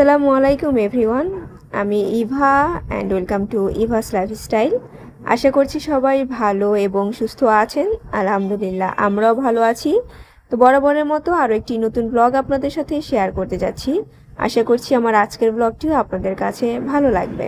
আসসালামু আলাইকুম, এভরিওয়ান। আমি Eva and welcome to Eva's lifestyle আশা করছি সবাই ভালো এবং সুস্থ আছেন। আলহামদুলিল্লাহ, আমরাও ভালো আছি। তো বরাবরের মতো আরও একটি নতুন ব্লগ আপনাদের সাথে শেয়ার করতে যাচ্ছি। আশা করছি আমার আজকের ব্লগটিও আপনাদের কাছে ভালো লাগবে।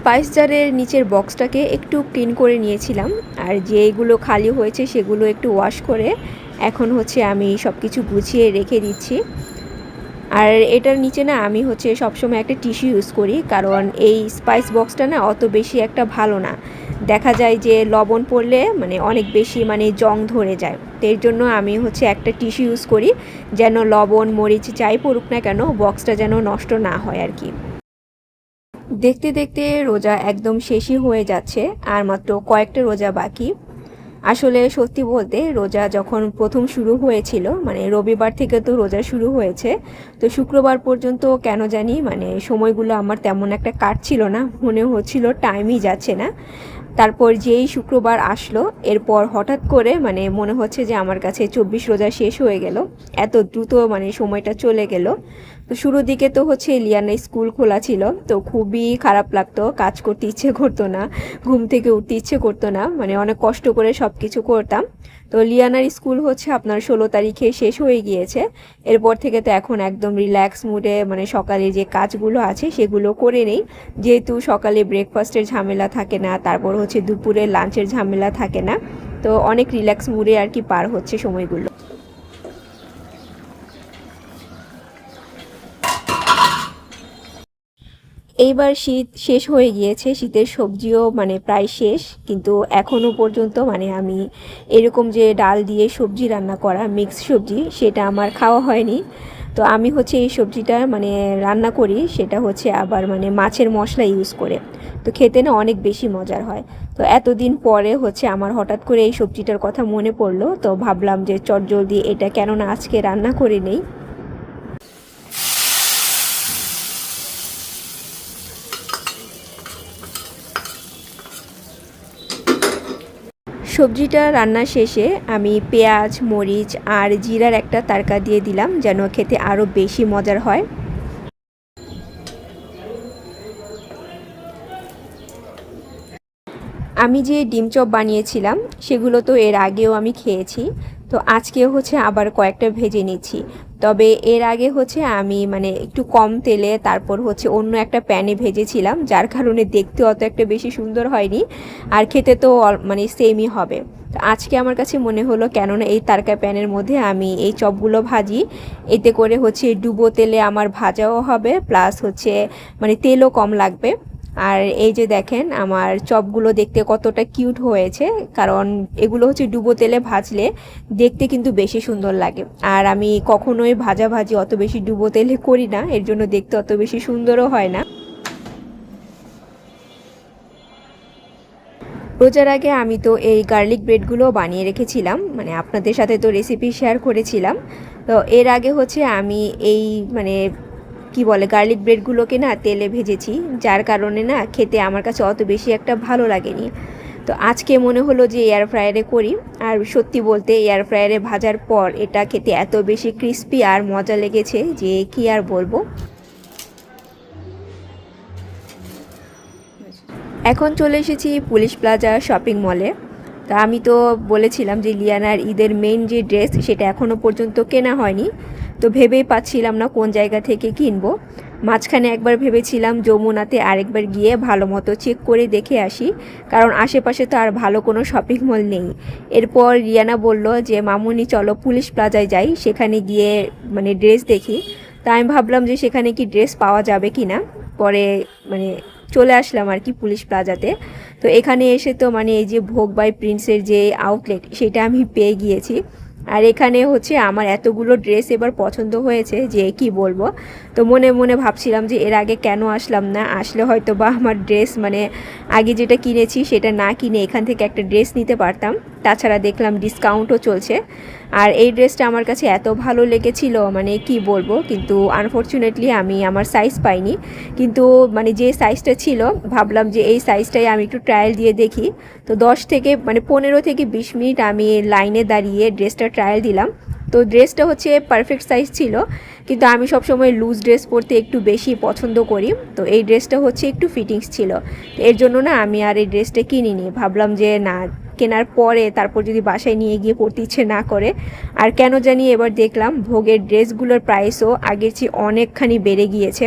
স্পাইস জারের নিচের বক্সটাকে একটু ক্লিন করে নিয়েছিলাম। আর যেগুলো খালি হয়েছে সেগুলো একটু ওয়াশ করে এখন হচ্ছে আমি সব কিছু গুছিয়ে রেখে দিচ্ছি। আর এটার নিচে না আমি হচ্ছে সবসময় একটা টিস্যু ইউজ করি, কারণ এই স্পাইস বক্সটা না অত বেশি একটা ভালো না। দেখা যায় যে লবণ পড়লে মানে অনেক বেশি মানে জং ধরে যায়। এর জন্য আমি হচ্ছে একটা টিস্যু ইউজ করি, যেন লবণ, মরিচ যাই পড়ুক না কেন বক্সটা যেন নষ্ট না হয় আর কি। দেখতে দেখতে রোজা একদম শেষই হয়ে যাচ্ছে, আর মাত্র কয়েকটা রোজা বাকি। আসলে সত্যি বলতে রোজা যখন প্রথম শুরু হয়েছিল মানে রবিবার থেকে তো রোজা শুরু হয়েছে, তো শুক্রবার পর্যন্ত কেন জানি মানে সময়গুলো আমার তেমন একটা কাটছিল না, মনে হচ্ছিল টাইমই যাচ্ছে না। তারপর যেই শুক্রবার আসলো, এরপর হঠাৎ করে মানে মনে হচ্ছে যে আমার কাছে চব্বিশ রোজা শেষ হয়ে গেল, এত দ্রুত মানে সময়টা চলে গেল। তো শুরুর দিকে তো হচ্ছে লিয়ানা স্কুল খোলা ছিল, তো খুবই খারাপ লাগতো, কাজ করতে ইচ্ছে করতো না, ঘুম থেকে উঠতে ইচ্ছে করতো না মানে অনেক কষ্ট করে সব কিছু করতাম। তো লিয়ানার স্কুল হচ্ছে আপনার ষোলো তারিখে শেষ হয়ে গিয়েছে, এরপর থেকে তো এখন একদম রিল্যাক্স মুডে মানে সকালে যে কাজগুলো আছে সেগুলো করে নেই। যেহেতু সকালে ব্রেকফাস্টের ঝামেলা থাকে না, তারপর হচ্ছে দুপুরে লাঞ্চের ঝামেলা থাকে না, তো অনেক রিল্যাক্স মুডে আর কি পার হচ্ছে সময়গুলো। এইবার শীত শেষ হয়ে গিয়েছে, শীতের সবজিও মানে প্রায় শেষ, কিন্তু এখনও পর্যন্ত মানে আমি এরকম যে ডাল দিয়ে সবজি রান্না করা মিক্স সবজি, সেটা আমার খাওয়া হয়নি। তো আমি হচ্ছে এই সবজিটা মানে রান্না করি, সেটা হচ্ছে আবার মানে মাছের মশলা ইউজ করে। তো খেতে না অনেক বেশি মজার হয়। তো এতদিন পরে হচ্ছে আমার হঠাৎ করে এই সবজিটার কথা মনে পড়ল, তো ভাবলাম যে চটজলদি এটা কেননা আজকে রান্না করে নেই। সবজিটা রান্না শেষে আমি পেঁয়াজ, মরিচ আর জিরার একটা তারকা দিয়ে দিলাম যেন খেতে আরও বেশি মজার হয়। আমি যে ডিম চপ বানিয়েছিলাম, সেগুলো তো এর আগেও আমি খেয়েছি। তো আজকে হচ্ছে আবার কয়েকটা ভেজে নিচ্ছি। তবে এর আগে হচ্ছে আমি মানে একটু কম তেলে তারপর হচ্ছে অন্য একটা প্যানে ভেজেছিলাম, যার কারণে দেখতে অত একটা বেশি সুন্দর হয়নি আর খেতে তো মানে সেমই হবে। তো আজকে আমার কাছে মনে হলো কেননা এই তারকা প্যানের মধ্যে আমি এই চপগুলো ভাজি, এতে করে হচ্ছে ডুবো তেলে আমার ভাজাও হবে প্লাস হচ্ছে মানে তেলও কম লাগবে। আর এই যে দেখেন, আমার চপগুলো দেখতে কতটা কিউট হয়েছে, কারণ এগুলো হচ্ছে ডুবো তেলে ভাজলে দেখতে কিন্তু বেশি সুন্দর লাগে। আর আমি কখনোই ভাজা ভাজি অত বেশি ডুবো তেলে করি না, এর জন্য দেখতে অত বেশি সুন্দরও হয় না। রোজার আগে আমি তো এই গার্লিক ব্রেডগুলো বানিয়ে রেখেছিলাম মানে আপনাদের সাথে তো রেসিপি শেয়ার করেছিলাম। তো এর আগে হচ্ছে আমি এই মানে কি বলে গার্লিক ব্রেডগুলোকে না তেলে ভেজেছি, যার কারণে না খেতে আমার কাছে অত বেশি একটা ভালো লাগেনি। তো আজকে মনে হলো যে এয়ার ফ্রায়ারে করি, আর সত্যি বলতে এয়ার ফ্রায়ারে ভাজার পর এটা খেতে এত বেশি ক্রিস্পি আর মজা লেগেছে যে কি আর বলব। এখন চলে এসেছি পুলিশ প্লাজা শপিং মলে তা আমি তো বলেছিলাম যে লিয়ানার ঈদের মেইন যে ড্রেস সেটা এখনও পর্যন্ত কেনা হয়নি। তো ভেবেই পাচ্ছিলাম না কোন জায়গা থেকে কিনবো। মাঝখানে একবার ভেবেছিলাম যমুনাতে আরেকবার গিয়ে ভালো মতো চেক করে দেখে আসি, কারণ আশেপাশে তো আর ভালো কোনো শপিং মল নেই। এরপর রিয়ানা বলল যে, মামুনি, চলো পুলিশ প্লাজায় যাই, সেখানে গিয়ে মানে ড্রেস দেখি। তা আমি ভাবলাম যে, সেখানে কি ড্রেস পাওয়া যাবে কি না? পরে মানে চলে আসলাম আর কি পুলিশ প্লাজাতে। তো এখানে এসে তো মানে এই যে ভোগ বাই প্রিন্সের যে আউটলেট সেটা আমি পেয়ে গিয়েছি। আর এখানে হচ্ছে আমার এতগুলো ড্রেস এবার পছন্দ হয়েছে যে কি বলব? তো মনে মনে ভাবছিলাম যে এর আগে কেন আসলাম না? আসলে হয়তো বা আমার ড্রেস মানে আগে যেটা কিনেছি সেটা না কিনে এখান থেকে একটা ড্রেস নিতে পারতাম। তাছাড়া দেখলাম ডিসকাউন্টও চলছে। আর এই ড্রেসটা আমার কাছে এত ভালো লেগেছিল মানে কি বলব, কিন্তু আনফর্চুনেটলি আমি আমার সাইজ পাইনি। কিন্তু মানে যে সাইজটা ছিল, ভাবলাম যে এই সাইজটাই আমি একটু ট্রায়াল দিয়ে দেখি। তো দশ থেকে মানে পনেরো থেকে বিশ মিনিট আমি লাইনে দাঁড়িয়ে ড্রেসটা ট্রায়াল দিলাম। তো ড্রেসটা হচ্ছে পারফেক্ট সাইজ ছিল, কিন্তু আমি সবসময় লুজ ড্রেস পরতে একটু বেশি পছন্দ করি। তো এই ড্রেসটা হচ্ছে একটু ফিটিংস ছিল। এর জন্য না আমি আর এই ড্রেসটা কিনিনি। ভাবলাম যে না কেনার পরে তারপর যদি বাসায় নিয়ে গিয়ে পড়তে ইচ্ছে না করে, আর কেন জানি এবার দেখলাম ভোগের ড্রেসগুলোর প্রাইসও আগের চেয়ে অনেকখানি বেড়ে গিয়েছে।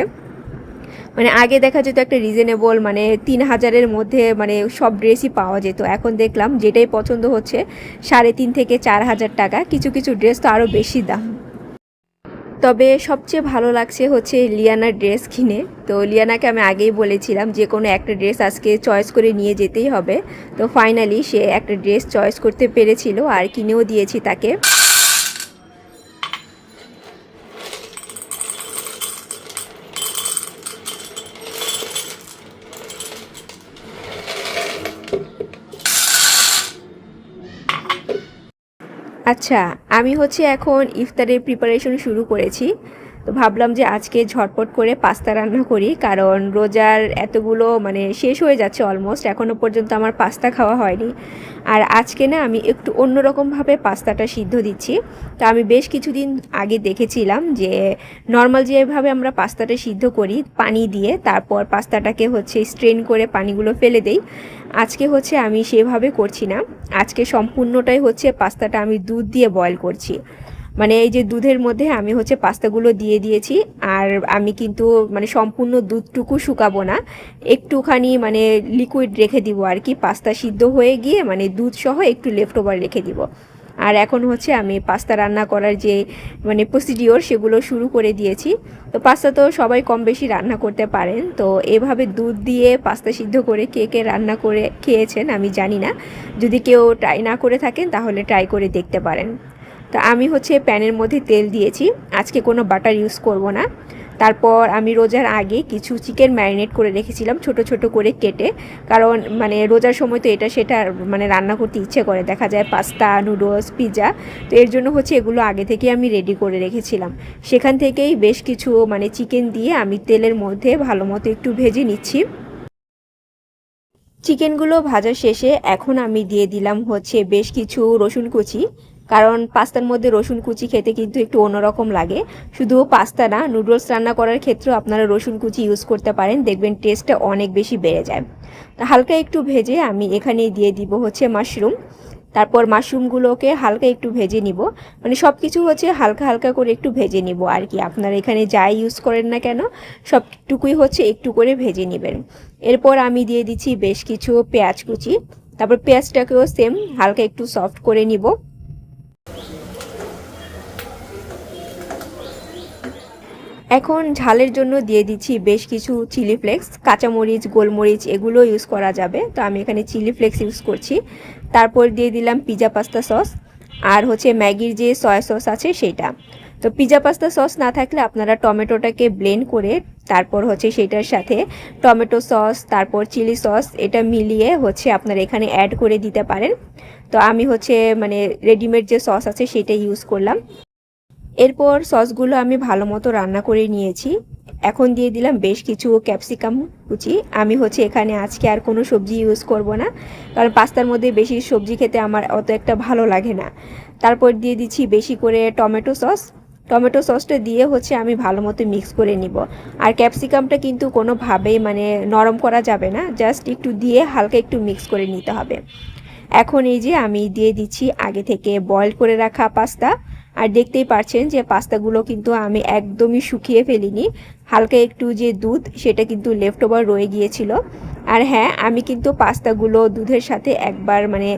মানে আগে দেখা যেত একটা রিজনেবল মানে তিন হাজারের মধ্যে মানে সব ড্রেসই পাওয়া যেত। এখন দেখলাম যেটাই পছন্দ হচ্ছে সাড়ে তিন থেকে চার হাজার টাকা। কিছু কিছু ড্রেস তো আরও বেশি দাম। তবে সবচেয়ে ভালো লাগছে হচ্ছে লিয়ানার ড্রেস কিনে। তো লিয়ানাকে আমি আগেই বলেছিলাম যে কোনো একটা ড্রেস আজকে চয়েস করে নিয়ে যেতেই হবে। তো ফাইনালি সে একটা ড্রেস চয়েস করতে পেরেছিল আর কিনেও দিয়েছি তাকে। আচ্ছা আমি হচ্ছে এখন ইফতারের প্রিপারেশন শুরু করেছি। তো ভাবলাম যে আজকে ঝটপট করে পাস্তা রান্না করি, কারণ রোজার এতগুলো মানে শেষ হয়ে যাচ্ছে অলমোস্ট এখনও পর্যন্ত আমার পাস্তা খাওয়া হয়নি। আর আজকে না আমি একটু অন্যরকমভাবে পাস্তাটা সিদ্ধ দিচ্ছি। তো আমি বেশ কিছুদিন আগে দেখেছিলাম যে নর্মাল যেভাবে আমরা পাস্তাটা সিদ্ধ করি পানি দিয়ে, তারপর পাস্তাটাকে হচ্ছে স্ট্রেন করে পানিগুলো ফেলে দেই। আজকে হচ্ছে আমি সেভাবে করছি না। আজকে সম্পূর্ণটাই হচ্ছে পাস্তাটা আমি দুধ দিয়ে বয়ল করছি। মানে এই যে দুধের মধ্যে আমি হচ্ছে পাস্তাগুলো দিয়ে দিয়েছি, আর আমি কিন্তু মানে সম্পূর্ণ দুধটুকু শুকাবো না। একটুখানি মানে লিকুইড রেখে দিব আর কি, পাস্তা সিদ্ধ হয়ে গিয়ে মানে দুধ সহ একটু লেফট ওভার রেখে দিব। আর এখন হচ্ছে আমি পাস্তা রান্না করার যে মানে প্রসিডিওর সেগুলো শুরু করে দিয়েছি। তো পাস্তা তো সবাই কম বেশি রান্না করতে পারেন, তো এভাবে দুধ দিয়ে পাস্তা সিদ্ধ করে কে কে রান্না করে খেয়েছেন আমি জানি না। যদি কেউ ট্রাই না করে থাকেন তাহলে ট্রাই করে দেখতে পারেন। তো আমি হচ্ছে প্যানের মধ্যে তেল দিয়েছি। আজকে কোনো বাটার ইউজ করব না। তারপর আমি রোজার আগে কিছু চিকেন ম্যারিনেট করে রেখেছিলাম ছোট ছোট করে কেটে। কারণ মানে রোজার সময় তো এটা, সেটা মানে রান্না করতে ইচ্ছে করে। দেখা যায় পাস্তা, নুডলস পিৎজা তো এর জন্য হচ্ছে এগুলো আগে থেকে আমি রেডি করে রেখেছিলাম। সেখান থেকেই বেশ কিছু মানে চিকেন দিয়ে আমি তেলের মধ্যে ভালো মতো একটু ভেজে নিচ্ছি। চিকেনগুলো ভাজা শেষে এখন আমি দিয়ে দিলাম হচ্ছে বেশ কিছু রসুন কুচি। কারণ পাস্তার মধ্যে রসুন কুচি খেতে কিন্তু একটু অন্যরকম লাগে। শুধু পাস্তা না, নুডলস রান্না করার ক্ষেত্রেও আপনারা রসুন কুচি ইউজ করতে পারেন, দেখবেন টেস্টটা অনেক বেশি বেড়ে যায়। হালকা একটু ভেজে আমি এখানে দিয়ে দিব হচ্ছে মাশরুম তারপর মাশরুমগুলোকে হালকা একটু ভেজে নিব। মানে সব কিছু হচ্ছে হালকা হালকা করে একটু ভেজে নিব আর কি। আপনারা এখানে যাই ইউজ করেন না কেন, সবটুকুই হচ্ছে একটু করে ভেজে নেবেন। এরপর আমি দিয়ে দিচ্ছি বেশ কিছু পেঁয়াজ কুচি। তারপর পেঁয়াজটাকেও সেম হালকা একটু সফট করে নিব। এখন ঝালের জন্য দিয়ে দিচ্ছি বেশ কিছু চিলি ফ্লেক্স, কাঁচামরিচ, গোলমরিচ এগুলো ইউজ করা যাবে। তো আমি এখানে চিলি ফ্লেক্স ইউজ করছি। তারপর দিয়ে দিলাম পিজা পাস্তা সস, আর হচ্ছে ম্যাগির যে সয়া সস আছে সেটা। তো পিজা পাস্তা সস না থাকলে আপনারা টমেটোটাকে ব্লেন্ড করে তারপর হচ্ছে সেটার সাথে টমেটো সস তারপর চিলি সস এটা মিলিয়ে হচ্ছে আপনারা এখানে অ্যাড করে দিতে পারেন। তো আমি হচ্ছে মানে রেডিমেড যে সস আছে সেটা ইউজ করলাম। এরপর সসগুলো আমি ভালো মতো রান্না করে নিয়েছি। এখন দিয়ে দিলাম বেশ কিছু ক্যাপসিকাম কুচি। আমি হচ্ছে এখানে আজকে আর কোনো সবজি ইউজ করব না, কারণ পাস্তার মধ্যে বেশি সবজি খেতে আমার অত একটা ভালো লাগে না। তারপর দিয়ে দিচ্ছি বেশি করে টমেটো সস টমেটো সসটা দিয়ে হচ্ছে আমি ভালো মতো মিক্স করে নিব। আর ক্যাপসিকামটা কিন্তু কোনোভাবেই মানে নরম করা যাবে না জাস্ট একটু দিয়ে হালকা একটু মিক্স করে নিতে হবে। এখন এই যে আমি দিয়ে দিচ্ছি আগে থেকে বয়েল করে রাখা পাস্তা। আর দেখতেই পাচ্ছেন যে পাস্তাগুলো কিন্তু আমি একদমই শুকিয়ে ফেলিনি। হালকা একটু যে দুধ, সেটা কিন্তু লেফট ওভার রয়ে গিয়েছিল। আর হ্যাঁ আমি কিন্তু পাস্তাগুলো দুধের সাথে একবার মানে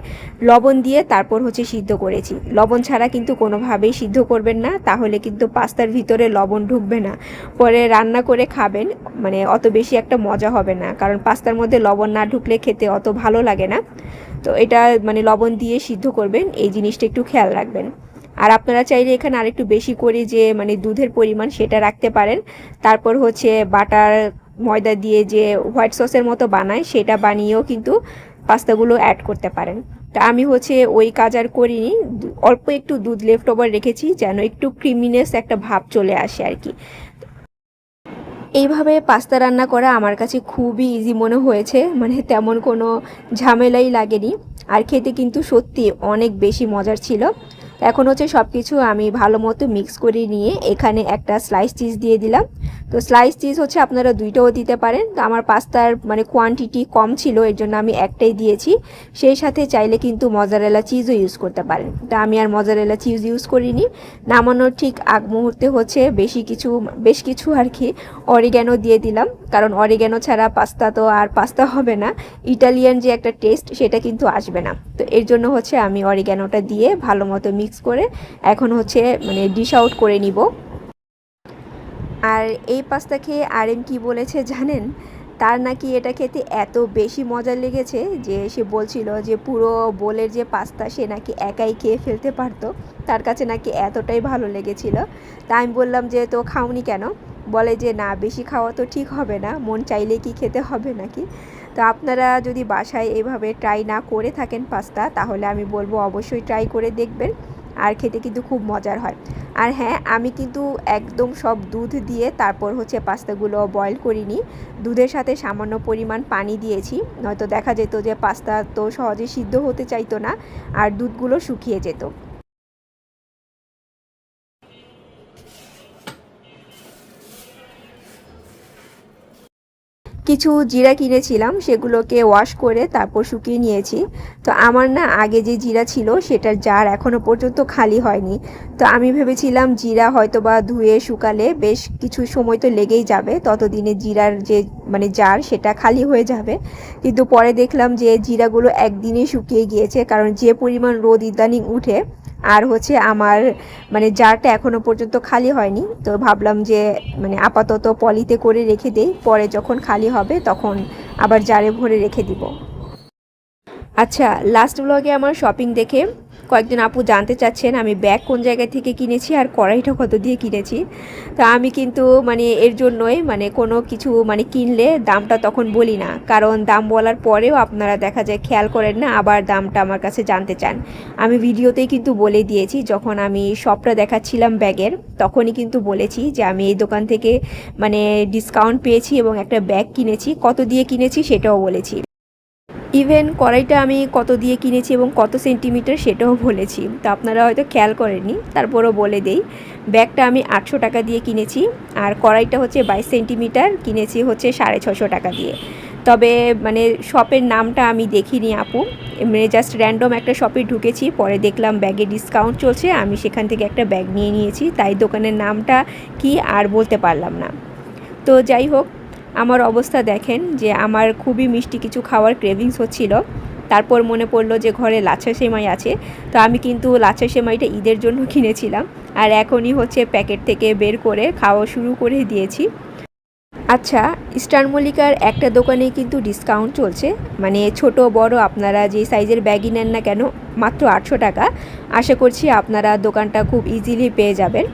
লবণ দিয়ে তারপর হচ্ছে সিদ্ধ করেছি। লবণ ছাড়া কিন্তু কোনোভাবেই সিদ্ধ করবেন না, তাহলে কিন্তু পাস্তার ভিতরে লবণ ঢুকবে না। পরে রান্না করে খাবেন মানে অত বেশি একটা মজা হবে না, কারণ পাস্তার মধ্যে লবণ না ঢুকলে খেতে অত ভালো লাগে না। তো এটা মানে লবণ দিয়ে সিদ্ধ করবেন, এই জিনিসটা একটু খেয়াল রাখবেন। আর আপনারা চাইলে এখানে আরেকটু বেশি করে যে মানে দুধের পরিমাণ সেটা রাখতে পারেন। তারপর হচ্ছে বাটার ময়দা দিয়ে যে হোয়াইট সসের মতো বানায়, সেটা বানিয়েও কিন্তু পাস্তাগুলো অ্যাড করতে পারেন। তা আমি হচ্ছে ওই কাজ আর করিনি। অল্প একটু দুধ লেফট ওভার রেখেছি যেন একটু ক্রিমিনেস একটা ভাব চলে আসে আর কি। এইভাবে পাস্তা রান্না করা আমার কাছে খুবই ইজি মনে হয়েছে মানে তেমন কোনো ঝামেলাই লাগেনি। আর খেতে কিন্তু সত্যি অনেক বেশি মজার ছিল। এখন হচ্ছে সব কিছু আমি ভালো মতো মিক্স করে নিয়ে এখানে একটা স্লাইস চিজ দিয়ে দিলাম। তো স্লাইস চিজ হচ্ছে আপনারা দুইটাও দিতে পারেন। তো আমার পাস্তার মানে কোয়ান্টিটি কম ছিল, এর জন্য আমি একটাই দিয়েছি। সেই সাথে চাইলে কিন্তু মজারেলা চিজও ইউজ করতে পারেন। তা আমি আর মজারেলা চিজ ইউজ করিনি। নামানোর ঠিক আগ মুহূর্তে হচ্ছে বেশি কিছু, বেশ কিছু আর কি অরিগ্যানো দিয়ে দিলাম। কারণ অরিগ্যানো ছাড়া পাস্তা তো আর পাস্তা হবে না। ইটালিয়ান যে একটা টেস্ট সেটা কিন্তু আসবে না। তো এর জন্য হচ্ছে আমি অরিগ্যানোটা দিয়ে ভালো মতো মিক্স করে এখন হচ্ছে মানে ডিশ আউট করে নিব। আর এই পাস্তা খেয়ে আর এম কী বলেছে জানেন? তার নাকি এটা খেতে এত বেশি মজা লেগেছে যে সে বলছিল যে পুরো বোলের যে পাস্তা সে নাকি একাই খেয়ে ফেলতে পারতো। তার কাছে নাকি এতটাই ভালো লেগেছিল। তা আমি বললাম যে, তো খাওনি কেন? বলে যে, না, বেশি খাওয়া তো ঠিক হবে না, মন চাইলে কি খেতে হবে নাকি? তো আপনারা যদি বাসায় এভাবে ট্রাই না করে থাকেন পাস্তা, তাহলে আমি বলব অবশ্যই ট্রাই করে দেখবেন। আর খেতে কিন্তু খুব মজার হয়। আর হ্যাঁ আমি কিন্তু একদম সব দুধ দিয়ে তারপর হচ্ছে পাস্তাগুলো বয়ল করিনি। দুধের সাথে সামান্য পরিমাণ পানি দিয়েছি। নয়তো দেখা যেত যে পাস্তা তো সহজে সিদ্ধ হতে চাইতো না, আর দুধগুলো শুকিয়ে যেত। কিছু জিরা কিনেছিলাম, সেগুলোকে ওয়াশ করে তারপর শুকিয়ে নিয়েছি। তো আমার না আগে যে জিরা ছিল সেটার জার এখনও পর্যন্ত খালি হয়নি। তো আমি ভেবেছিলাম জিরা হয়তো বা ধুয়ে শুকালে বেশ কিছু সময় তো লেগেই যাবে, ততদিনে জিরার যে মানে জার সেটা খালি হয়ে যাবে। কিন্তু পরে দেখলাম যে জিরাগুলো একদিনে শুকিয়ে গিয়েছে, কারণ যে পরিমাণ রোদ ইদানিং উঠে আর হচ্ছে আমার মানে জারটা এখনও পর্যন্ত খালি হয়নি। তো ভাবলাম যে মানে আপাতত পলিতে করে রেখে দেই, পরে যখন খালি হবে তখন আবার জারে ভরে রেখে দিব। আচ্ছা লাস্ট ব্লগে আমার শপিং দেখে কয়েকজন আপু জানতে চাচ্ছেন আমি ব্যাগ কোন জায়গা থেকে কিনেছি আর কড়াইটা কত দিয়ে কিনেছি। তা আমি কিন্তু মানে এর জন্যই মানে কোনো কিছু মানে কিনলে দামটা তখন বলি না। কারণ দাম বলার পরেও আপনারা দেখা যায় খেয়াল করেন না, আবার দামটা আমার কাছে জানতে চান। আমি ভিডিওতেই কিন্তু বলে দিয়েছি, যখন আমি শপটা দেখাচ্ছিলাম ব্যাগের, তখনই কিন্তু বলেছি যে আমি এই দোকান থেকে মানে ডিসকাউন্ট পেয়েছি এবং একটা ব্যাগ কিনেছি। কত দিয়ে কিনেছি সেটাও বলেছি। ইভেন কড়াইটা আমি কত দিয়ে কিনেছি এবং কত সেন্টিমিটার সেটাও বলেছি। তো আপনারা হয়তো খেয়াল করেননি, তারপরও বলে দেই। ব্যাগটা আমি আটশো টাকা দিয়ে কিনেছি আর কড়াইটা হচ্ছে বাইশ সেন্টিমিটার, কিনেছি হচ্ছে সাড়ে ছশো টাকা দিয়ে। তবে মানে শপের নামটা আমি দেখিনি আপু। মানে জাস্ট র্যান্ডম একটা শপে ঢুকেছি, পরে দেখলাম ব্যাগে ডিসকাউন্ট চলছে, আমি সেখান থেকে একটা ব্যাগ নিয়ে নিয়েছি, তাই দোকানের নামটা কি আর বলতে পারলাম না। তো যাই হোক আমার অবস্থা দেখেন যে আমার খুবই মিষ্টি কিছু খাওয়ার ক্রেভিংস হচ্ছিল। তারপর মনে পড়ল যে ঘরে লাচ্ছা সেমাই আছে। তো আমি কিন্তু লাচ্ছা সেমাইটা ঈদের জন্য কিনেছিলাম। আর এখনই হচ্ছে প্যাকেট থেকে বের করে খাওয়া শুরু করে দিয়েছি। আচ্ছা স্টার মল্লিকার একটা দোকানে কিন্তু ডিসকাউন্ট চলছে। মানে ছোট বড় আপনারা যে সাইজের ব্যাগই নেন না কেন, মাত্র আটশো টাকা। আশা করছি আপনারা দোকানটা খুব ইজিলি পেয়ে যাবেন।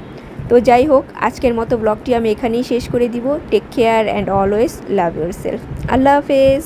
তো যাই হোক, আজকের মতো ব্লগটি আমি এখানেই শেষ করে দিব। Take care and always love yourself আল্লাহ হাফেজ।